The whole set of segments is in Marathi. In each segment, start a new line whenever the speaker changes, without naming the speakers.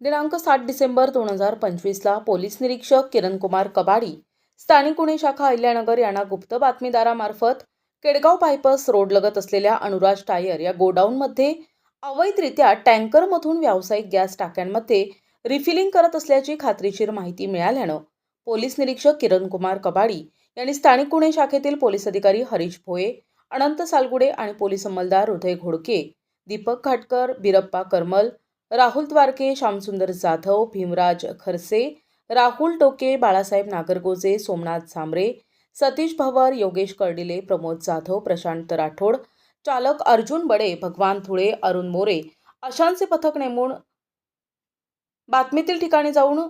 दिनांक सात डिसेंबर दोन हजार पंचवीसला पोलीस निरीक्षक किरणकुमार कबाडी स्थानिक गुन्हे शाखा अहिल्यानगर यांना गुप्त बातमीदारामार्फत केडगाव बायपास रोडलगत असलेल्या अनुराज टायर या गोडाऊनमध्ये अवैधरित्या टँकरमधून व्यावसायिक गॅस टाक्यांमध्ये रिफिलिंग करत असल्याची खात्रीशीर माहिती मिळाल्यानं पोलीस निरीक्षक किरणकुमार कबाडी यांनी स्थानिक गुन्हे शाखेतील पोलीस अधिकारी हरीश भोये अनंत सालगुडे आणि पोलीस अंमलदार हृदय घोडके दीपक घाटकर बिरप्पा करमल राहुल द्वारके श्यामसुंदर जाधव भीमराज खरसे राहुल टोके बाळासाहेब नागरगोजे सोमनाथ झांबरे सतीश भवर योगेश कर्डिले प्रमोद जाधव प्रशांत राठोड चालक अर्जुन बडे भगवान धुळे अरुण मोरे अशांचे पथक नेमून बातमीतील ठिकाणी जाऊन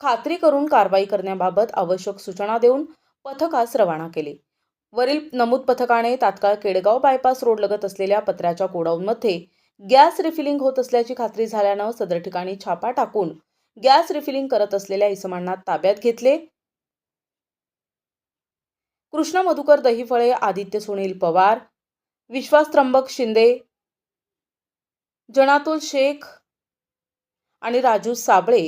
खात्री करून कारवाई करण्याबाबत आवश्यक सूचना देऊन पथकास रवाना केले. वरील नमूद पथकाने तात्काळ केडगाव बायपास रोड लगत असलेल्या पत्र्याच्या गोडाऊनमध्ये गॅस रिफिलिंग होत असल्याची खात्री झाल्यानं सदर ठिकाणी छापा टाकून गॅस रिफिलिंग करत असलेल्या इसमांना ताब्यात घेतले. कृष्ण मधुकर दहिफळे आदित्य सुनील पवार विश्वास त्र्यंबक शिंदे जनातुल शेख आणि राजू साबळे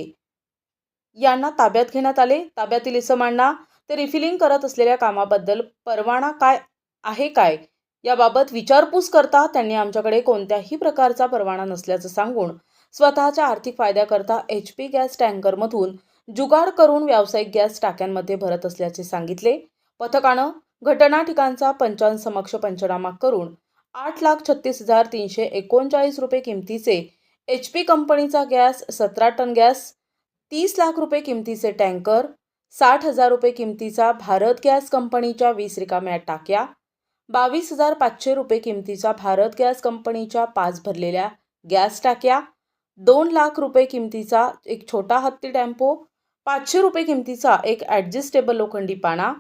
यांना ताब्यात घेण्यात आले. ताब्यातील इसमांना ते रिफिलिंग करत असलेल्या कामाबद्दल परवाना काय आहे काय याबाबत विचारपूस करता त्यांनी आमच्याकडे कोणत्याही प्रकारचा परवाना नसल्याचं सांगून स्वतःच्या आर्थिक फायद्याकरता एच पी गॅस टँकरमधून जुगाड करून व्यावसायिक गॅस टाक्यांमध्ये भरत असल्याचे सांगितले. पथकानं घटना ठिकाणचा पंचांसमक्ष पंचनामा करून आठ लाख छत्तीस हजार तीनशे एकोणचाळीस रुपये किमतीचे एच पी कंपनीचा गॅस सतरा टन गॅस तीस लाख रुपये किमतीचे टँकर साठ हजार रुपये किमतीचा भारत गॅस कंपनीच्या वीस रिकाम्या टाक्या बावीस हजार पाचशे रुपये किमतीचा भारत गॅस कंपनीच्या पाच भरलेल्या गॅस टाक्या दोन लाख रुपये किमतीचा एक छोटा हत्ती टेम्पो पाचशे रुपये किमतीचा एक ॲडजस्टेबल लोखंडी पाना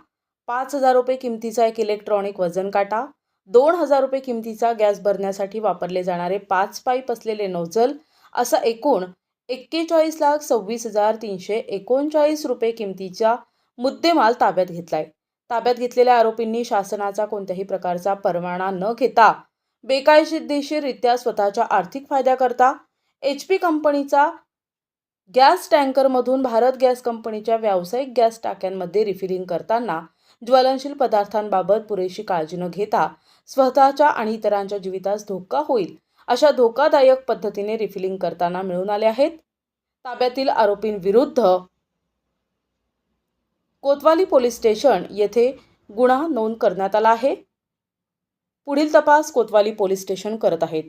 पाच हजार रुपये किमतीचा एक इलेक्ट्रॉनिक वजन काटा दोन हजार रुपये किमतीचा गॅस भरण्यासाठी वापरले जाणारे पाच पाईप असलेले नोझल असा एकूण एक्केचाळीस लाख सव्वीस हजार तीनशे एकोणचाळीस रुपये किमतीचा मुद्देमाल ताब्यात घेतलाय. ताब्यात घेतलेल्या आरोपींनी शासनाचा कोणत्याही प्रकारचा परवाना न घेता बेकायदेशीररित्या स्वतःच्या आर्थिक फायद्याकरता एच पी कंपनीचा गॅस टँकरमधून भारत गॅस कंपनीच्या व्यावसायिक गॅस टाक्यांमध्ये रिफिलिंग करताना ज्वलनशील पदार्थांबाबत पुरेशी काळजी न घेता स्वतःच्या आणि इतरांच्या जीवितास धोका होईल अशा धोकादायक पद्धतीने रिफिलिंग करताना मिळून आले आहेत. ताब्यातील आरोपींविरुद्ध कोतवाली पोलीस स्टेशन येथे गुन्हा नोंद करण्यात आला आहे. पुढील तपास कोतवाली पोलीस स्टेशन करत आहेत.